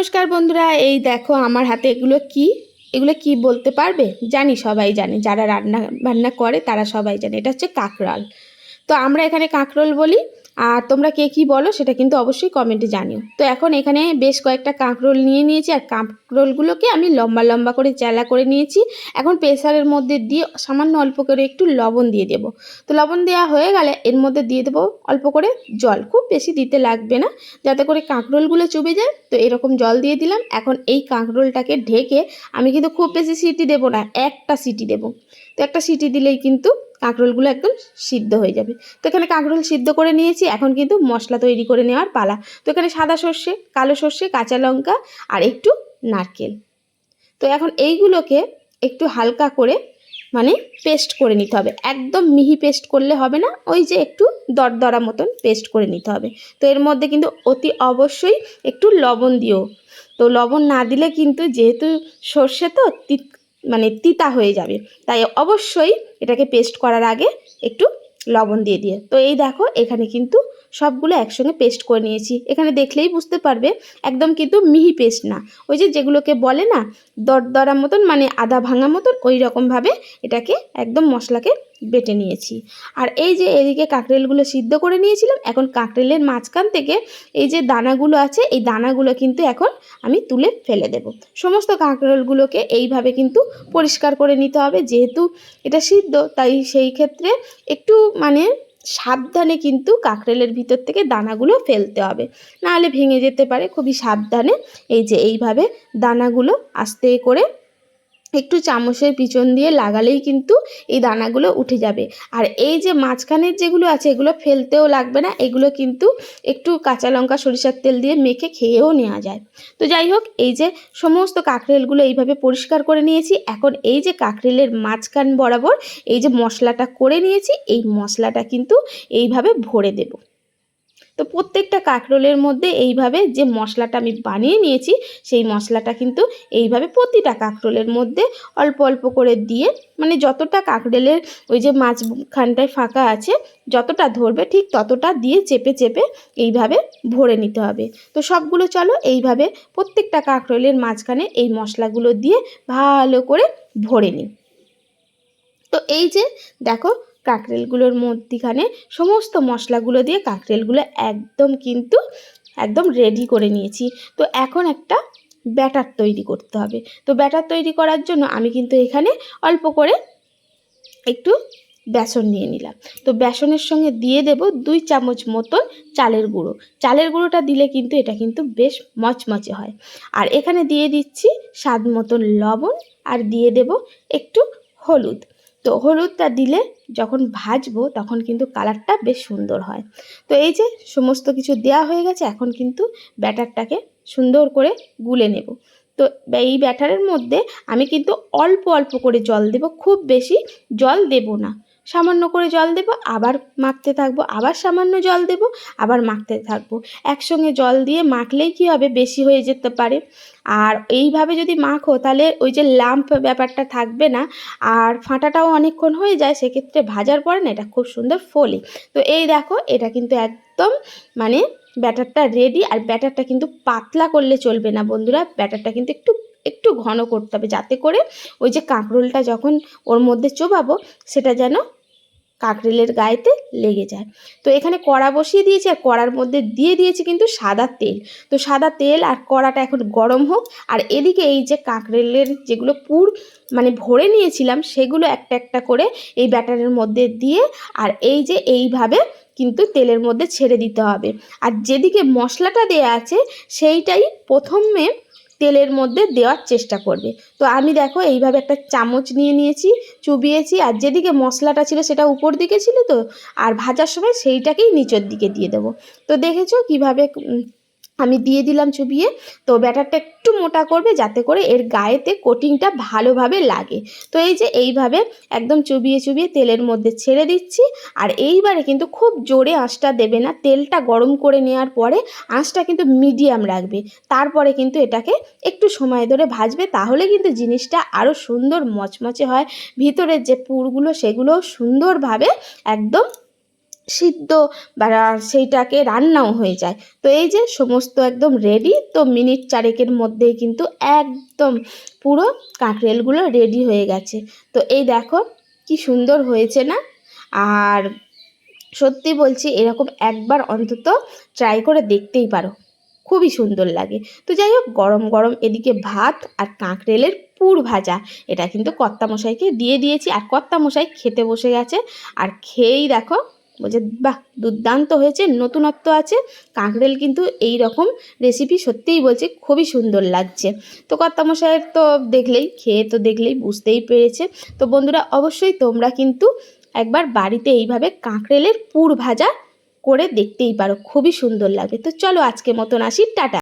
নমস্কার বন্ধুরা, এই দেখো আমার হাতে এগুলো কি? এগুলো কি বলতে পারবে? জানি সবাই জানে, যারা রান্না বান্না করে তারা সবাই জানে। এটা হচ্ছে কাঁকরাল তো আমরা এখানে কাঁকরোল বলি। আর তোমরা কে কী বলো সেটা কিন্তু অবশ্যই কমেন্টে জানিও। তো এখন এখানে বেশ কয়েকটা কাঁকরোল নিয়ে নিয়েছি, আর কাঁকরোলগুলোকে আমি লম্বা লম্বা করে চেলা করে নিয়েছি। এখন প্রেসারের মধ্যে দিয়ে সামান্য অল্প করে একটু লবণ দিয়ে দেবো। তো লবণ দেওয়া হয়ে গেলে এর মধ্যে দিয়ে দেবো অল্প করে জল। খুব বেশি দিতে লাগবে না, যাতে করে কাঁকরোলগুলো চুবে যায়। তো এরকম জল দিয়ে দিলাম। এখন এই কাঁকরোলটাকে ঢেকে আমি কিন্তু খুব বেশি সিটি দেবো না, একটা সিটি দেবো। তো একটা সিটি দিলেই কিন্তু কাঁকরোলগুলো একদম সিদ্ধ হয়ে যাবে। তো এখানে কাঁকরোল সিদ্ধ করে নিয়েছি, এখন কিন্তু মশলা তৈরি করে নেওয়ার পালা। তো এখানে সাদা সর্ষে, কালো সর্ষে, কাঁচা লঙ্কা আর একটু নারকেল। তো এখন এইগুলোকে একটু হালকা করে মানে পেস্ট করে নিতে হবে। একদম মিহি পেস্ট করলে হবে না, ওই যে একটু দরদরা মতন পেস্ট করে নিতে হবে। তো এর মধ্যে কিন্তু অতি অবশ্যই একটু লবণ দিও। তো লবণ না দিলে কিন্তু যেহেতু সর্ষে তো মানে তিতা হয়ে যাবে। তাই অবশ্যই এটাকে পেস্ট করার আগে একটু লবণ দিয়ে দিয়ে। তো এই দেখো, এখানে কিন্তু সবগুলো একসঙ্গে পেস্ট করে নিয়েছি। এখানে দেখলেই বুঝতে পারবে, একদম কিন্তু মিহি পেস্ট না। ওই যে যেগুলোকে বলে না, দরদরা মতন মানে আদা ভাঙা মতন, ওই রকমভাবে এটাকে একদম মশলাকে বেটে নিয়েছি। আর এই যে এদিকে কাঁকরেলগুলো সিদ্ধ করে নিয়েছিলাম, এখন কাঁকরেলের মাঝখান থেকে এই যে দানাগুলো আছে, এই দানাগুলো কিন্তু এখন আমি তুলে ফেলে দেব। সমস্ত কাঁকরেলগুলোকে এইভাবে কিন্তু পরিষ্কার করে নিতে হবে, যেহেতু এটা সিদ্ধ, তাই সেই ক্ষেত্রে একটু মানে সাবধানে কিন্তু কাঁকরেলের ভিতর থেকে দানাগুলো ফেলতে হবে। নাহলে ভেঙে যেতে পারে, খুবই সাবধানে। এই যে এইভাবে দানাগুলো আস্তে করে একটু চামচের পিছন দিয়ে লাগালেই কিন্তু এই দানাগুলো উঠে যাবে। আর এই যে মাঝখানের যেগুলো আছে, এগুলো ফেলতেও লাগবে না, এগুলো কিন্তু একটু কাঁচা লঙ্কা, সরিষার তেল দিয়ে মেখে খেয়েও নেওয়া যায়। তো যাই হোক, এই যে সমস্ত কাঁকরেলগুলো এইভাবে পরিষ্কার করে নিয়েছি। এখন এই যে কাঁকরেলের মাঝখান বরাবর এই যে মশলাটা করে নিয়েছি, এই মশলাটা কিন্তু এইভাবে ভরে দেবো। তো প্রত্যেকটা কাঁকরোলের মধ্যে এইভাবে যে মশলাটা আমি বানিয়ে নিয়েছি, সেই মশলাটা কিন্তু এইভাবে প্রতিটা কাঁকরোলের মধ্যে অল্প অল্প করে দিয়ে মানে যতটা কাঁকরোলের ওই যে মাঝখানটায় ফাঁকা আছে, যতটা ধরবে ঠিক ততটা দিয়ে চেপে চেপে এইভাবে ভরে নিতে হবে। তো সবগুলো চলো এইভাবে প্রত্যেকটা কাঁকরোলের মাঝখানে এই মশলাগুলো দিয়ে ভালো করে ভরে নিই। তো এই যে দেখো কাঁকরেলগুলোর মধ্যিখানে সমস্ত মশলাগুলো দিয়ে কাঁকরেলগুলো একদম কিন্তু একদম রেডি করে নিয়েছি। তো এখন একটা ব্যাটার তৈরি করতে হবে। তো ব্যাটার তৈরি করার জন্য আমি কিন্তু এখানে অল্প করে একটু বেসন নিয়ে নিলাম। তো বেসনের সঙ্গে দিয়ে দেব দুই চামচ মতন চালের গুঁড়ো। চালের গুঁড়োটা দিলে কিন্তু এটা কিন্তু বেশ মচমচে হয়। আর এখানে দিয়ে দিচ্ছি স্বাদ মতন লবণ আর দিয়ে দেব একটু হলুদ। তো হলুদটা দিলে যখন ভাজবো তখন কিন্তু কালারটা বেশ সুন্দর হয়। তো এই যে সমস্ত কিছু দেয়া হয়ে গেছে, এখন কিন্তু ব্যাটারটাকে সুন্দর করে গুলে নেব। তো এই ব্যাটারের মধ্যে আমি কিন্তু অল্প অল্প করে জল দেব, খুব বেশি জল দেব না। সামান্য করে জল দেব, আবার মাখতে থাকব, আবার সামান্য জল দেব, আবার মাখতে থাকব। একসঙ্গে জল দিয়ে মাখলেই কী হবে? বেশি হয়ে যেতে পারে। আর এইভাবে যদি মাখো, তাহলে ওই যে লাম্প ব্যাপারটা থাকবে না, আর ফাঁটাটাও অনেকক্ষণ হয়ে যায়, সেক্ষেত্রে ভাজার পরে না এটা খুব সুন্দর ফোলে। তো এই দেখো, এটা কিন্তু একদম মানে ব্যাটারটা রেডি আর ব্যাটারটা কিন্তু পাতলা করলে চলবে না বন্ধুরা। ব্যাটারটা কিন্তু একটু একটু ঘন করতে হবে, যাতে করে ওই যে কাঁকরোলটা যখন ওর মধ্যে চোবাবো, সেটা যেন কাঁকরেলের গায়েতে লেগে যায়। তো এখানে কড়া বসিয়ে দিয়েছি আর কড়ার মধ্যে দিয়ে দিয়েছি কিন্তু সাদা তেল। তো সাদা তেল আর কড়াটা এখন গরম হোক। আর এদিকে এই যে কাঁকরেলের যেগুলো পুর মানে ভরে নিয়েছিলাম, সেগুলো একটা একটা করে এই ব্যাটারের মধ্যে দিয়ে আর এই যে এইভাবে কিন্তু তেলের মধ্যে ছেড়ে দিতে হবে। আর যেদিকে মশলাটা দেয়া আছে, সেইটাই প্রথমে তেলের মধ্যে দেওয়ার চেষ্টা করবে। তো আমি দেখো এইভাবে একটা চামচ নিয়ে নিয়েছি, চুবিয়েছি, আর যেদিকে মশলাটা ছিল সেটা উপর দিকে ছিল তো, আর ভাজার সময় সেইটাকেই নিচের দিকে দিয়ে দেবো। তো দেখেছ কীভাবে আমি দিয়ে দিলাম চুবিয়ে। তো ব্যাটারটা একটু মোটা করবে যাতে করে এর গায়েতে কোটিংটা ভালোভাবে লাগে। তো এই যে এইভাবে একদম চুবিয়ে চুবিয়ে তেলের মধ্যে ছেড়ে দিচ্ছি। আর এইবারে কিন্তু খুব জোরে আঁচটা দেবে না। তেলটা গরম করে নেওয়ার পরে আঁচটা কিন্তু মিডিয়াম রাখবে। তারপরে কিন্তু এটাকে একটু সময় ধরে ভাজবে। তাহলে কিন্তু জিনিসটা আরও সুন্দর মচমচে হয়। ভিতরের যে পুরগুলো সেগুলো সুন্দরভাবে একদম সিদ্ধ বা সেইটাকে রান্নাও হয়ে যায়। তো এই যে সমস্ত একদম রেডি তো মিনিট চারেকের মধ্যেই কিন্তু একদম পুরো কাঁকরেলগুলো রেডি হয়ে গেছে। তো এই দেখো কি সুন্দর হয়েছে না? আর সত্যি বলছি, এরকম একবার অন্তত ট্রাই করে দেখতেই পারো। খুবই সুন্দর লাগে। তো যাই হোক, গরম গরম এদিকে ভাত আর কাঁকরেলের পুর ভাজা, এটা কিন্তু কর্তামশাইকে দিয়ে দিয়েছি। আর কর্তামশাই খেতে বসে গেছে। আর খেয়েই দেখো বলছে, বাহ, দুর্দান্ত হয়েছে, নতুনত্ব আছে কাঁকড়েল কিন্তু এই রকম রেসিপি সত্যিই বলছে, খুবই সুন্দর লাগছে। তো কর্তামশাইয়ের তো দেখলেই, খেয়ে তো দেখলেই বুঝতেই পেরেছে। তো বন্ধুরা, অবশ্যই তোমরা কিন্তু একবার বাড়িতে এইভাবে কাঁকড়েলের পুর ভাজা করে দেখতেই পারো, খুবই সুন্দর লাগে। তো চলো আজকে মতন আসি, টাটা।